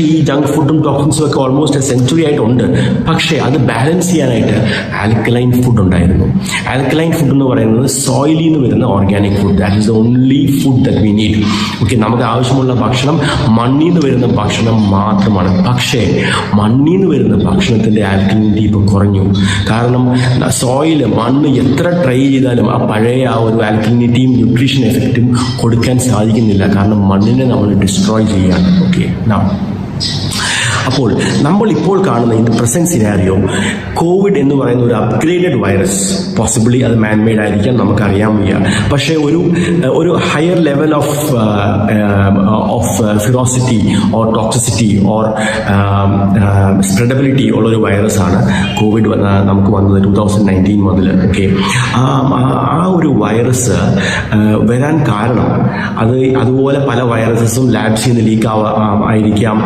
ഈ ജങ്ക് ഫുഡും ടോക്സിൻസും ഒക്കെ ഓൾമോസ്റ്റ് സെഞ്ചുറി ആയിട്ടുണ്ട്. പക്ഷേ അത് ബാലൻസ് ചെയ്യാനായിട്ട് ആൽക്കലൈൻ ഫുഡ് ഉണ്ടായിരുന്നു. ആൽക്കലൈൻ ഫുഡ് എന്ന് പറയുന്നത് സോയിലിൽ നിന്ന് വരുന്ന organic food that is the only food that we need okay നമുക്ക് ആവശ്യമുള്ള ഭക്ഷണം മണ്ണിൽ നിന്ന് വരുന്ന ഭക്ഷണം മാത്രമാണ്. പക്ഷേ മണ്ണിൽ നിന്ന് വരുന്ന ഭക്ഷണത്തിന്റെ ആൽക്കലിനിറ്റി ഇപ്പം കുറഞ്ഞു. കാരണം സോയിൽ മണ്ണ് എത്ര ട്രൈ ചെയ്താലും ആ പഴയ ആ ഒരു ആൽക്കലിനിറ്റിയും ന്യൂട്രീഷൻ എഫക്റ്റും കൊടുക്കാൻ സാധിക്കുന്നില്ല. കാരണം മണ്ണിനെ നമ്മൾ ഡിസ്ട്രോയ് ചെയ്യാണ്. ഓക്കെ നാ അപ്പോൾ നമ്മൾ ഇപ്പോൾ കാണുന്ന ഇത് പ്രസന്റ് സിനാരിയോ കോവിഡ് എന്ന് പറയുന്ന ഒരു അപ്ഗ്രേഡഡ് വൈറസ് പോസിബിളി അത് മാൻമെയ്ഡ് ആയിരിക്കാം നമുക്കറിയാൻ വയ്യ. പക്ഷേ ഒരു ഒരു higher level of of ferocity or toxicity or spreadability ഉള്ള ഒരു വൈറസ് ആണ് കോവിഡ് വന്ന നമുക്ക് വന്നത് ടു തൗസൻഡ് നയന്റീൻ മുതൽ ഓക്കെ ആ ഒരു വൈറസ് വരാൻ കാരണം അത് അതുപോലെ പല വൈറസസും ലാബ്സിൽ നിന്ന് ലീക്ക് ആവാ ആയിരിക്കാം.